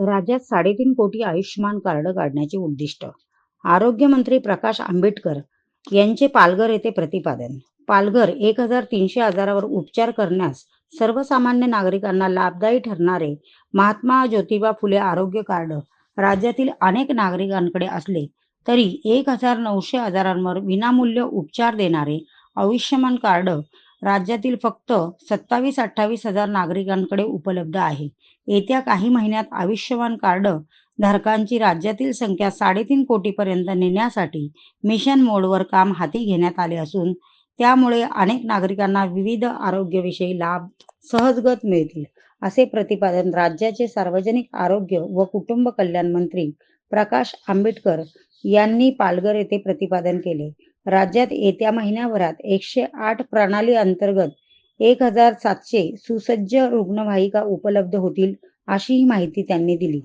राज्यात साडेतीन कोटी आयुष्यमान कार्ड काढण्याचे उद्दिष्ट. आरोग्यमंत्री प्रकाश आंबेडकर यांचे पालघर येथे प्रतिपादन. पालघर एक हजार तीनशे आजारावर उपचार करण्यास सर्वसामान्य नागरिकांना लाभदायी ठरणारे महात्मा ज्योतिबा फुले आरोग्य कार्ड राज्यातील अनेक नागरिकांकडे असले तरी एक हजार नऊशे आजारांवर विनामूल्य उपचार देणारे आयुष्यमान कार्ड राज्यातील फक्त सत्तावीस अठ्ठावीस हजार नागरिकांकडे उपलब्ध आहे. येत्या काही महिन्यात आयुष्यमान कार्ड धारकांची राज्यातील संख्या साडेतीन कोटीपर्यंत नेण्यासाठी मिशन मोडवर काम हाती घेण्यात आले असून त्यामुळे अनेक नागरिकांना विविध आरोग्यविषयी लाभ सहजगत मिळतील असे प्रतिपादन राज्याचे सार्वजनिक आरोग्य व कुटुंब कल्याण मंत्री प्रकाश आंबेडकर यांनी पालघर येथे प्रतिपादन केले. राज्यात येत्या महिन्याभरात एकशे आठ प्रणाली अंतर्गत एक हजार सातशे सुसज्ज रुग्णवाहिका उपलब्ध होतील अशीही माहिती त्यांनी दिली.